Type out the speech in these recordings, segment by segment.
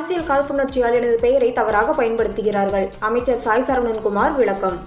அரசியல் காழ்ப்புணர்ச்சியால் எனது பெயரை தவறாக பயன்படுத்துகிறார்கள். அமைச்சர் சாய் சரவணன்குமார் விளக்கம்.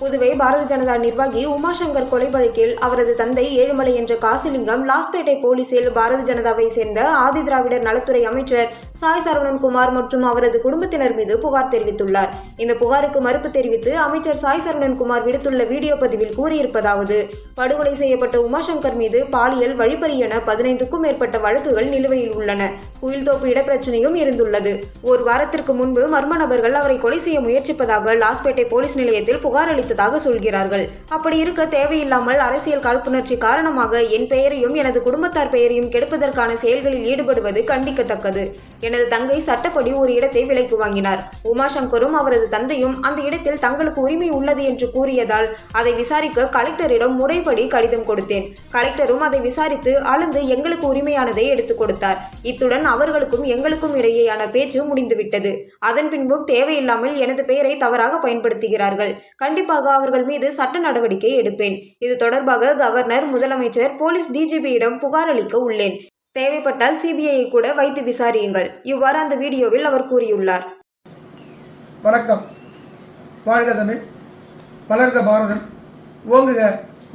புதுவை பாரதிய ஜனதா நிர்வாகி உமாசங்கர் கொலை வழக்கில் அவரது தந்தை ஏழுமலை என்ற காசிலிங்கம் லாஸ்பேட்டை போலீசில் பாரதிய ஜனதாவை சேர்ந்த ஆதி திராவிடர் நலத்துறை அமைச்சர் சாய் சரவணன்குமார் மற்றும் அவரது குடும்பத்தினர் மீது புகார் தெரிவித்துள்ளார். இந்த புகாருக்கு மறுப்பு தெரிவித்து அமைச்சர் சாய் சரவணன்குமார் விடுத்துள்ள வீடியோ பதிவில் கூறியிருப்பதாவது படுகொலை செய்யப்பட்ட உமாசங்கர் மீது பாலியல் வழிப்பறி என பதினைந்துக்கும் மேற்பட்ட வழக்குகள் நிலுவையில் உள்ளன. குயில்தோப்பு இடப்பிரச்சனையும் இருந்துள்ளது. ஒரு வாரத்திற்கு முன்பு மர்ம நபர்கள் அவரை கொலை செய்ய முயற்சிப்பதாக லாஸ்பேட்டை போலீஸ் நிலையத்தில் புகார் அளித்ததாக சொல்கிறார்கள். அப்படி இருக்க தேவையில்லாமல் அரசியல் காழ்ப்புணர்ச்சி காரணமாக என் பெயரையும் எனது குடும்பத்தார் பெயரையும் கெடுப்பதற்கான செயல்களில் ஈடுபடுவது கண்டிக்கத்தக்கது. எனது தங்கை சட்டப்படி ஒரு இடத்தை விலைக்கு வாங்கினார். உமாசங்கரும் அவரது தந்தையும் அந்த இடத்தில் தங்களுக்கு உரிமை உள்ளது என்று கூறியதால் அதை விசாரிக்க கலெக்டரிடம் முறைப்படி கடிதம் கொடுத்தேன். கலெக்டரும் அதை விசாரித்து அளந்து எங்களுக்கு உரிமையானதை எடுத்துக் கொடுத்தார். இத்துடன் அவர்களுக்கும் எங்களுக்கும் இடையேயான பேச்சு முடிந்துவிட்டது. அதன் பின்பும் தேவையில்லாமல் எனது பெயரை தவறாக பயன்படுத்துகிறார்கள். கண்டிப்பாக அவர்கள் மீது சட்ட நடவடிக்கை எடுப்பேன். இது தொடர்பாக கவர்னர் முதலமைச்சர் போலீஸ் டிஜிபியிடம் புகார் அளிக்க உள்ளேன். தேவைப்பட்டால் சிபிஐ கூட வைத்து விசாரியுங்கள். இவ்வாறு அந்த வீடியோவில் அவர் கூறியுள்ளார். வணக்கம். வாழ்க தமிழ். வளர்க பாரதம். ஓங்குக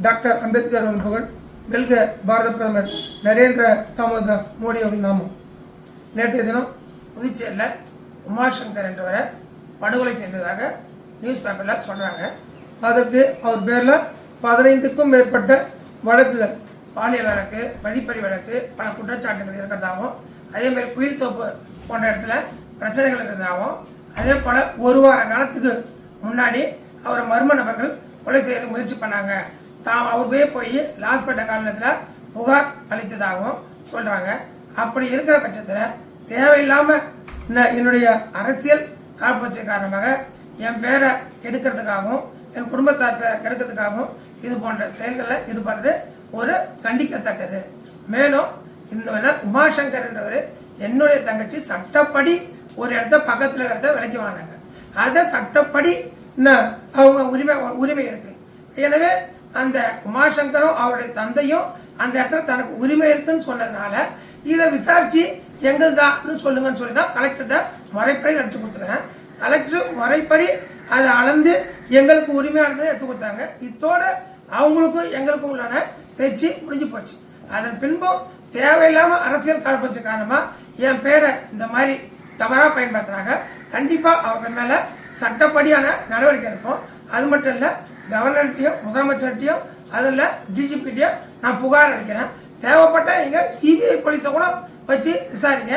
டாக்டர் அம்பேத்கர் அவர்கள் புகழ். வெல்க பாரத பிரதமர் நரேந்திர தாமோதாஸ் மோடி அவர்கள் நாமம். நேற்றைய தினம் புதுச்சேரியில் உமாசங்கர் என்றவரை படுகொலை செய்ததாக நியூஸ் பேப்பரில் சொல்கிறாங்க அதற்கு அவர் பேரில் பதினைந்துக்கும் மேற்பட்ட வழக்குகள் பாலியல் வழக்கு வழிப்பறி வழக்கு பல குற்றச்சாட்டுகள் இருக்கிறதாகவும் அதே மாதிரி குயில் தோப்பு போன்ற இடத்துல பிரச்சனைகள் இருக்கிறதாகவும் அதே போல் ஒரு வார காலத்துக்கு முன்னாடி அவரை மர்ம நபர்கள் கொலை செய்ய முயற்சி பண்ணாங்க. தான் அவர் போய் போய் லாஸ்பேட்டை காரணத்தில் புகார் அளித்ததாகவும் சொல்கிறாங்க அப்படி இருக்கிற பட்சத்தில் தேவையில்லாமல் இந்த என்னுடைய அரசியல் காழ்ப்புணர்ச்சி காரணமாக என் பேரை கெடுக்கிறதுக்காகவும் என் குடும்பத்தார் பேரை கெடுக்கிறதுக்காகவும் இது போன்ற செயல்களில் ஈடுபடுறது ஒரு கண்டிக்கத்தக்கது. மேலும் இந்த உமாசங்கர் என்றவர் என்னுடைய தங்கச்சி சட்டப்படி ஒரு இடத்த பக்கத்தில் இடத்த விலைக்கு வாங்கினாங்க. அதை சட்டப்படி அவங்க உரிமை உரிமை இருக்கு. எனவே அந்த உமாசங்கரும் அவருடைய தந்தையும் அந்த இடத்துல தனக்கு உரிமை இருக்குன்னு சொன்னதுனால இதை விசாரிச்சு எங்கள்தான் சொல்லுங்கன்னு சொல்லி தான் கலெக்டர்கிட்ட முறைப்படி எடுத்து கொடுத்துக்கிறேன். கலெக்டர் முறைப்படி அதை அளந்து எங்களுக்கு உரிமையானதை எடுத்து கொடுத்தாங்க. இதோட அவங்களுக்கும் எங்களுக்கும் உள்ளான பேச்சு முடிஞ்சு போச்சு. அதன் பின்பும் தேவையில்லாமல் அரசியல் கால்பஞ்ச காரணமாக என் பேரை இந்த மாதிரி தவறாக பயன்படுத்துகிறாங்க கண்டிப்பாக அவங்க மேலே சட்டப்படியான நடவடிக்கை எடுப்போம் அது மட்டும் இல்லை கவர்னர்கிட்டையும் முதலமைச்சர்கிட்டையும் அதில் டிஜிபிட்டையும் நான் புகார் அளிக்கிறேன். தேவைப்பட்ட நீங்கள் சிபிஐ போலீஸை கூட வச்சு விசாரிங்க.